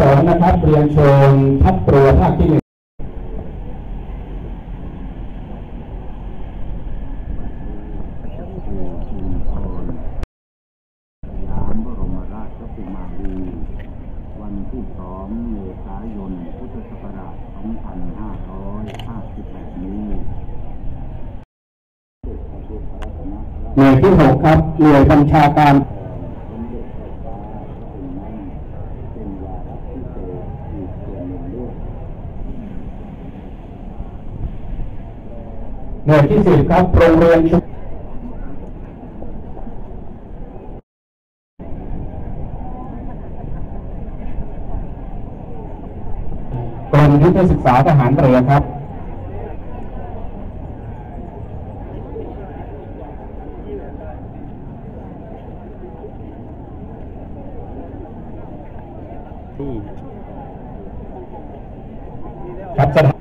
สอนะครับเรียนเชิญทัพเรือภาคที่หนึ่งคือชินพรสยามบรมราชกุมารีวันที่สองเมษายน พุทธศักราช 2558 นี้หน่วยที่หกครับหน่วยบัญชาการ วาระพิเศษอีกส่วนหนึ่งด้วยหน่วยที่สิบครับโรงเรียนชุกรมยุทธศึกษาทหารเรือครับ ที่ครับสถาน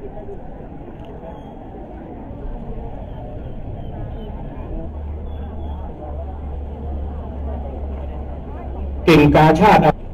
กิ่งกาชาติ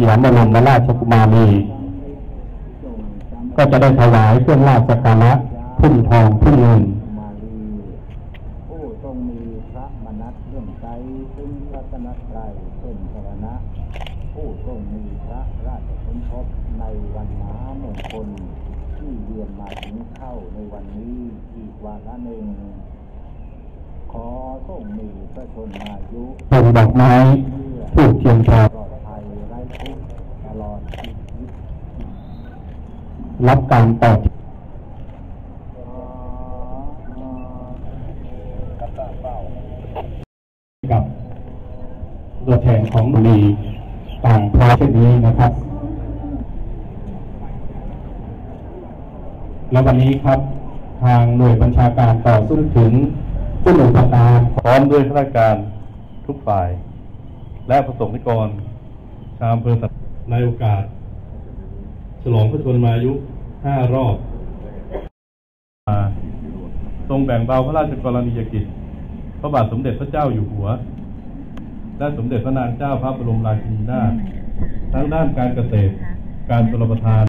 สุดาสยามบรมราชกุมารีก็จะได้ถวายเครื่องราชการะพุ่มทองพุ่มเงินมาลีผู้ทรงมีพระมนัสเรื่องใจซึ่งรัตนตรัยเป็นสรณะผู้ทรงมีพระราชสมภพในวันม้ามงคลที่เวียนมาถึงเข้าในวันนี้อีกวาระหนึ่งขอทรงมีพระชนมายุเป็นดอกไม้ถูกเทียนทอง ปลอดภัยไร้ทุกข์ตลอดชีวิต รับการตอบกับตัวแทนของบุรีต่างพร้อมเช่นนี้นะครับ และวันนี้ครับทางหน่วยบัญชาการต่อสู้ถึงผู้หนุนประการพร้อมด้วยข้าราชการทุกฝ่าย และประสงค์นิกร ชาวอำเภอสัตในโอกาส ฉลองพระชนมายุห้ารอบทรงแบ่งเบาพระราชกรณียกิจ พระบาทสมเด็จพระเจ้าอยู่หัว และสมเด็จพระนางเจ้าพระบรมราชินีนาถทั้งด้านการเกษตร การชลประทาน